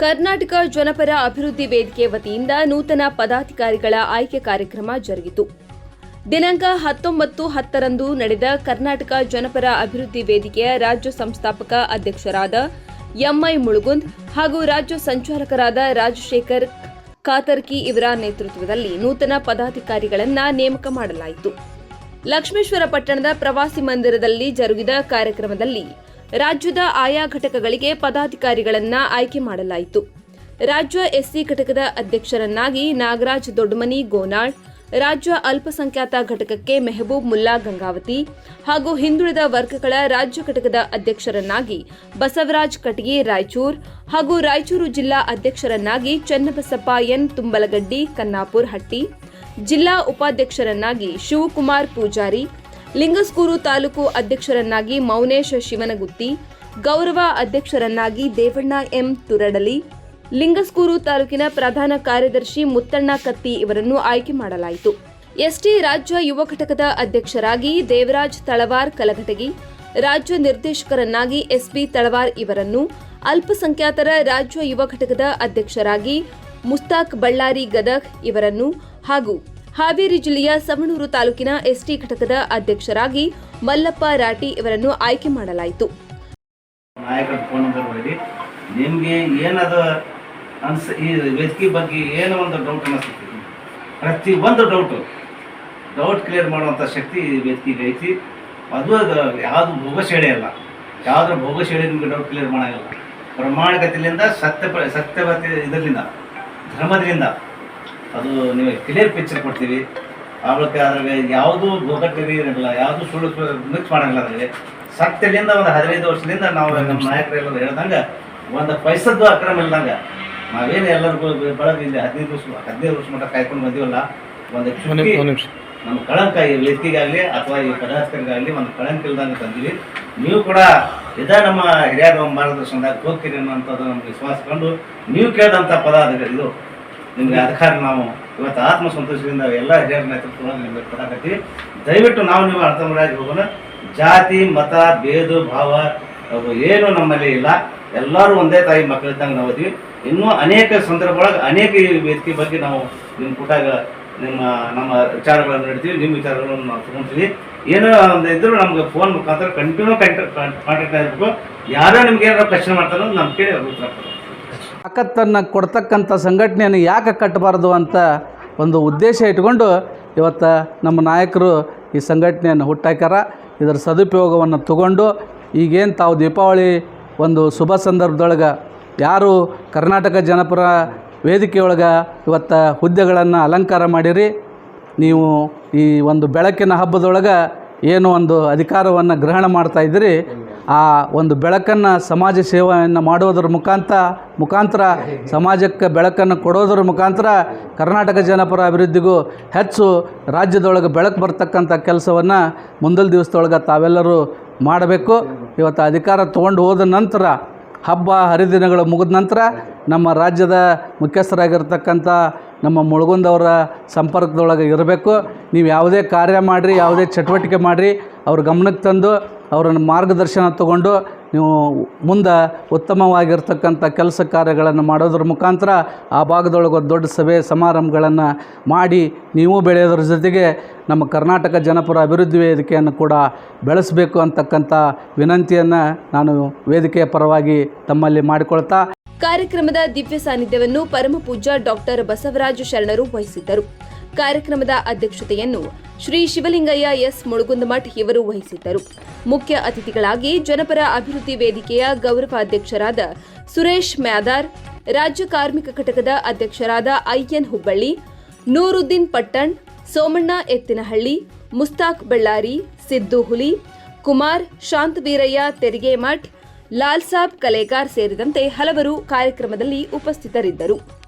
ಕರ್ನಾಟಕ ಜನಪರ ಅಭಿವೃದ್ಧಿ ವೇದಿಕೆ ವತಿಯಿಂದ ನೂತನ ಪದಾಧಿಕಾರಿಗಳ ಆಯ್ಕೆ ಕಾರ್ಯಕ್ರಮ ಜರುಗಿತು. ದಿನಾಂಕ ಹತ್ತೊಂಬತ್ತು ಹತ್ತರಂದು ನಡೆದ ಕರ್ನಾಟಕ ಜನಪರ ಅಭಿವೃದ್ಧಿ ವೇದಿಕೆಯ ರಾಜ್ಯ ಸಂಸ್ಥಾಪಕ ಅಧ್ಯಕ್ಷರಾದ ಎಂಐ ಮುಳುಗುಂದ್ ಹಾಗೂ ರಾಜ್ಯ ಸಂಚಾಲಕರಾದ ರಾಜಶೇಖರ್ ಕಾತರ್ಕಿ ಇವರ ನೇತೃತ್ವದಲ್ಲಿ ನೂತನ ಪದಾಧಿಕಾರಿಗಳನ್ನ ನೇಮಕ ಮಾಡಲಾಯಿತು. ಲಕ್ಷ್ಮೇಶ್ವರ ಪಟ್ಟಣದ ಪ್ರವಾಸಿ ಮಂದಿರದಲ್ಲಿ ಜರುಗಿದ ಕಾರ್ಯಕ್ರಮದಲ್ಲಿ ರಾಜ್ಯದ ಆಯಾ ಘಟಕಗಳಿಗೆ ಪದಾಧಿಕಾರಿಗಳನ್ನ ಆಯ್ಕೆ ಮಾಡಲಾಯಿತು. ರಾಜ್ಯ ಎಸ್ಸಿ ಘಟಕದ ಅಧ್ಯಕ್ಷರನ್ನಾಗಿ ನಾಗರಾಜ್ ದೊಡ್ಡಮನಿ ಗೋನಾಳ್, ರಾಜ್ಯ ಅಲ್ಪಸಂಖ್ಯಾತ ಘಟಕಕ್ಕೆ ಮೆಹಬೂಬ್ ಮುಲ್ಲಾ ಗಂಗಾವತಿ ಹಾಗೂ ಹಿಂದುಳಿದ ವರ್ಗಗಳ ರಾಜ್ಯ ಘಟಕದ ಅಧ್ಯಕ್ಷರನ್ನಾಗಿ ಬಸವರಾಜ್ ಕಟಗಿ ರಾಯಚೂರ್ ಹಾಗೂ ರಾಯಚೂರು ಜಿಲ್ಲಾ ಅಧ್ಯಕ್ಷರನ್ನಾಗಿ ಚನ್ನಬಸಪ್ಪ ಎನ್ ತುಂಬಲಗಡ್ಡಿ, ಕನ್ನಾಪುರ್ ಹಟ್ಟಿ, ಜಿಲ್ಲಾ ಉಪಾಧ್ಯಕ್ಷರನ್ನಾಗಿ ಶಿವಕುಮಾರ್ ಪೂಜಾರಿ ಲಿಂಗಸ್ಕೂರು ತಾಲೂಕು ಅಧ್ಯಕ್ಷರನ್ನಾಗಿ ಮೌನೇಶ್ ಶಿವನಗುತ್ತಿ, ಗೌರವ ಅಧ್ಯಕ್ಷರನ್ನಾಗಿ ದೇವಣ್ಣ ಎಂ ತುರಡಲಿ, ಲಿಂಗಸ್ಕೂರು ತಾಲೂಕಿನ ಪ್ರಧಾನ ಕಾರ್ಯದರ್ಶಿ ಮುತ್ತಣ್ಣ ಕತ್ತಿ ಇವರನ್ನು ಆಯ್ಕೆ ಮಾಡಲಾಯಿತು. ಎಸ್ಟಿ ರಾಜ್ಯ ಯುವ ಘಟಕದ ಅಧ್ಯಕ್ಷರಾಗಿ ದೇವರಾಜ್ ತಳವಾರ್ ಕಲಘಟಗಿ, ರಾಜ್ಯ ನಿರ್ದೇಶಕರನ್ನಾಗಿ ಎಸ್ಬಿ ತಳವಾರ್ ಇವರನ್ನು, ಅಲ್ಪಸಂಖ್ಯಾತರ ರಾಜ್ಯ ಯುವ ಘಟಕದ ಅಧ್ಯಕ್ಷರಾಗಿ ಮುಸ್ತಾಕ್ ಬಳ್ಳಾರಿ ಗದಗ್ ಇವರನ್ನು ಹಾಗೂ ಹಾವೇರಿ ಜಿಲ್ಲೆಯ ಸವಣೂರು ತಾಲೂಕಿನ ಎಸ್ಟಿ ಘಟಕದ ಅಧ್ಯಕ್ಷರಾಗಿ ಮಲ್ಲಪ್ಪ ರಾಟಿ ಇವರನ್ನು ಆಯ್ಕೆ ಮಾಡಲಾಯಿತು. ನಾಯಕರ ಫೋನ್ ನಂಬರ್ ನಿಮಗೆ ಏನದ ಅನ್ಸ, ಈ ವೇದಿಕೆ ಬಗ್ಗೆ ಏನೋ ಒಂದು ಡೌಟ್ ಅನಿಸ್ತೈತಿ ಪ್ರತಿ ಒಂದು ಡೌಟು ಡೌಟ್ ಕ್ಲಿಯರ್ ಮಾಡುವಂಥ ಶಕ್ತಿ ವೇದಿಕೆಗೆ ಐತಿ. ಅದು ಅದು ಯಾವುದು ಭೋಗಶೇಳೆ ಅಲ್ಲ. ಯಾವುದ್ರ ಭೋಗಶೇಳೆ ನಿಮಗೆ ಡೌಟ್ ಕ್ಲಿಯರ್ ಮಾಡೋಂಗಿಲ್ಲ. ಪ್ರಾಮಾಣಿಕತೆಯಿಂದ ಸತ್ಯ ಸತ್ಯವತೆ ಇದರಿಂದ ಧರ್ಮದಿಂದ ಅದು ನಿಮಗೆ ಕ್ಲಿಯರ್ ಪಿಕ್ಚರ್ ಕೊಡ್ತೀವಿ. ಆಮೇಲೆ ಅದ್ರಾಗ ಯಾವುದೂ ಗೋಗಟ್ಟರಿ ಇರಲ್ಲ ಯಾವುದು ಸುಳ್ಳು ಮಿಕ್ಸ್ ಮಾಡಂಗಿಲ್ಲ ಅದ್ರಲ್ಲಿ ಸತ್ಯದಿಂದ ಒಂದು ಹದಿನೈದು ವರ್ಷದಿಂದ ನಾವು ನಮ್ಮ ನಾಯಕರೆಲ್ಲ ಹೇಳ್ದಂಗೆ ಒಂದು ಪೈಸದ್ದು ಅಕ್ರಮ ಇಲ್ದಂಗೆ ನಾವೇನು ಎಲ್ಲರಿಗೂ ಬಳಗ ಇಲ್ಲಿ ಹದಿನೈದು ವರ್ಷ ಹದಿನೈದು ವರ್ಷ ಮಟ್ಟ ಕಾಯ್ಕೊಂಡು ಬಂದೀವಲ್ಲ ಒಂದು ನಮ್ಮ ಕಳಂಕ ಈ ವ್ಯಕ್ತಿಗಾಗಲಿ ಅಥವಾ ಈ ಪದಾರ್ಥಗಳಿಗಾಗಲಿ ಒಂದು ಕಳಂಕ ಇಲ್ದಂಗೆ ತಂದೀವಿ. ನೀವು ಕೂಡ ಇದ ನಮ್ಮ ಹಿರಿಯರ ಮಾರ್ಗದರ್ಶನದಾಗ ಹೋಗ್ತೀರಿ ಅನ್ನೋಂಥದ್ದು ನಮ್ಗೆ ವಿಶ್ವಾಸ ಕಂಡು ನೀವು ಕೇಳಿದಂಥ ಪದ ಅದು ಇದು. ನಿಮಗೆ ಅಧಿಕಾರ ನಾವು ಇವತ್ತು ಆತ್ಮ ಸಂತೋಷದಿಂದ ಎಲ್ಲ ಹಿರಿಯರ ನೇತೃತ್ವವನ್ನು ನಿಮಗೆ ಕೊಡಕತ್ತೀವಿ ದಯವಿಟ್ಟು ನಾವು ನೀವು ಅರ್ಥ ಮಾಡಿ ಹೋಗೋಣ. ಜಾತಿ, ಮತ, ಭೇದ, ಭಾವ ಏನು ನಮ್ಮಲ್ಲಿ ಇಲ್ಲ. ಎಲ್ಲರೂ ಒಂದೇ ತಾಯಿ ಮಕ್ಕಳಿದ್ದಂಗೆ ನಾವು ಇದೀವಿ. ಇನ್ನೂ ಅನೇಕ ಸಂದರ್ಭೊಳಗೆ ಅನೇಕ ವ್ಯಕ್ತಿ ಬಗ್ಗೆ ನಾವು ನಿಮ್ಮ ಕೂಟಾಗ ನಿಮ್ಮ, ನಮ್ಮ ವಿಚಾರಗಳನ್ನು ನಡೀತೀವಿ. ನಿಮ್ಮ ವಿಚಾರಗಳನ್ನು ನಾವು ತಗೊಂತೀವಿ. ಏನೋ ಒಂದು ಇದ್ರು ನಮ್ಗೆ ಫೋನ್ ಮುಖಾಂತರ ಕಂಟಿನ್ಯೂ ಕಾಂಟ್ಯಾಕ್ಟ್ ಕಾಂಟ್ಯಾಕ್ಟ್ ಆಗಿರ್ಬೇಕು. ಯಾರೋ ನಿಮ್ಗೆ ಏನಾರು ಪ್ರಶ್ನೆ ಮಾಡ್ತಾರೋ ನಮ್ಮ ಕೇಳಿ ಉತ್ತರ ಕೊಡೋದು ತಾಕತ್ತನ್ನು ಕೊಡ್ತಕ್ಕಂಥ ಸಂಘಟನೆಯನ್ನು ಯಾಕೆ ಕಟ್ಟಬಾರ್ದು ಅಂತ ಒಂದು ಉದ್ದೇಶ ಇಟ್ಕೊಂಡು ಇವತ್ತು ನಮ್ಮ ನಾಯಕರು ಈ ಸಂಘಟನೆಯನ್ನು ಹುಟ್ಟಾಕ್ಯಾರ. ಇದರ ಸದುಪಯೋಗವನ್ನು ತಗೊಂಡು ಈಗೇನು ತಾವು ದೀಪಾವಳಿ ಒಂದು ಶುಭ ಸಂದರ್ಭದೊಳಗೆ ಯಾರು ಕರ್ನಾಟಕ ಜನಪರ ವೇದಿಕೆಯೊಳಗೆ ಇವತ್ತು ಹುದ್ದೆಗಳನ್ನು ಅಲಂಕಾರ ಮಾಡಿರಿ. ನೀವು ಈ ಒಂದು ಬೆಳಕಿನ ಹಬ್ಬದೊಳಗೆ ಏನು ಒಂದು ಅಧಿಕಾರವನ್ನು ಗ್ರಹಣ ಮಾಡ್ತಾ ಇದ್ದೀರಿ ಆ ಒಂದು ಬೆಳಕನ್ನು ಸಮಾಜ ಸೇವೆಯನ್ನು ಮಾಡೋದ್ರ ಮುಖಾಂತರ ಮುಖಾಂತರ ಸಮಾಜಕ್ಕೆ ಬೆಳಕನ್ನು ಕೊಡೋದ್ರ ಮುಖಾಂತರ ಕರ್ನಾಟಕ ಜನಪರ ಅಭಿವೃದ್ಧಿಗೂ ಹೆಚ್ಚು ರಾಜ್ಯದೊಳಗೆ ಬೆಳಕು ಬರ್ತಕ್ಕಂಥ ಕೆಲಸವನ್ನು ಮುಂದಿನ ದಿವಸದೊಳಗೆ ತಾವೆಲ್ಲರೂ ಮಾಡಬೇಕು. ಇವತ್ತು ಅಧಿಕಾರ ತೊಗೊಂಡು ಹೋದ ನಂತರ, ಹಬ್ಬ ಹರಿದಿನಗಳು ಮುಗಿದ ನಂತರ ನಮ್ಮ ರಾಜ್ಯದ ಮುಖ್ಯಸ್ಥರಾಗಿರ್ತಕ್ಕಂಥ ನಮ್ಮ ಮುಳುಗುಂದವರ ಸಂಪರ್ಕದೊಳಗೆ ಇರಬೇಕು. ನೀವು ಯಾವುದೇ ಕಾರ್ಯ ಮಾಡಿರಿ, ಯಾವುದೇ ಚಟುವಟಿಕೆ ಮಾಡಿರಿ, ಅವ್ರ ಗಮನಕ್ಕೆ ತಂದು ಅವರನ್ನು ಮಾರ್ಗದರ್ಶನ ತಗೊಂಡು ನೀವು ಮುಂದೆ ಉತ್ತಮವಾಗಿರ್ತಕ್ಕಂಥ ಕೆಲಸ ಕಾರ್ಯಗಳನ್ನು ಮಾಡೋದ್ರ ಮುಖಾಂತರ ಆ ಭಾಗದೊಳಗೆ ದೊಡ್ಡ ಸಭೆ ಸಮಾರಂಭಗಳನ್ನು ಮಾಡಿ ನೀವು ಬೆಳೆಯೋದ್ರ ಜೊತೆಗೆ ನಮ್ಮ ಕರ್ನಾಟಕ ಜನಪರ ಅಭಿವೃದ್ಧಿ ವೇದಿಕೆಯನ್ನು ಕೂಡ ಬೆಳೆಸಬೇಕು ಅಂತಕ್ಕಂಥ ವಿನಂತಿಯನ್ನು ನಾನು ವೇದಿಕೆಯ ಪರವಾಗಿ ತಮ್ಮಲ್ಲಿ ಮಾಡಿಕೊಳ್ತಾ ಕಾರ್ಯಕ್ರಮದ ದಿವ್ಯ ಸಾನ್ನಿಧ್ಯವನ್ನು ಪರಮ ಪೂಜ್ಯ ಡಾಕ್ಟರ್ ಬಸವರಾಜ ಶರಣರು ವಹಿಸಿದ್ದರು. ಕಾರ್ಯಕ್ರಮದ ಅಧ್ಯಕ್ಷತೆಯನ್ನು ಶ್ರೀ ಶಿವಲಿಂಗಯ್ಯ ಎಸ್ ಮುಳುಗುಂದಮಠ್ ಇವರು ವಹಿಸಿದ್ದರು. ಮುಖ್ಯ ಅತಿಥಿಗಳಾಗಿ ಜನಪರ ಅಭಿವೃದ್ಧಿ ವೇದಿಕೆಯ ಗೌರವಾಧ್ಯಕ್ಷರಾದ ಸುರೇಶ್ ಮ್ಯಾದಾರ್, ರಾಜ್ಯ ಕಾರ್ಮಿಕ ಘಟಕದ ಅಧ್ಯಕ್ಷರಾದ ಐಎನ್ ಹುಬ್ಬಳ್ಳಿ, ನೂರುದ್ದೀನ್ ಪಟ್ಟಣ್, ಸೋಮಣ್ಣ ಎತ್ತಿನಹಳ್ಳಿ, ಮುಸ್ತಾಕ್ ಬಳ್ಳಾರಿ, ಸಿದ್ದು ಹುಲಿ, ಕುಮಾರ್, ಶಾಂತವೀರಯ್ಯ ತೆರಿಗೆಮಠ್ ಲಾಲ್ಸಾಬ್ ಕಲೇಗಾರ್ ಸೇರಿದಂತೆ ಹಲವರು ಕಾರ್ಯಕ್ರಮದಲ್ಲಿ ಉಪಸ್ಥಿತರಿದ್ದರು.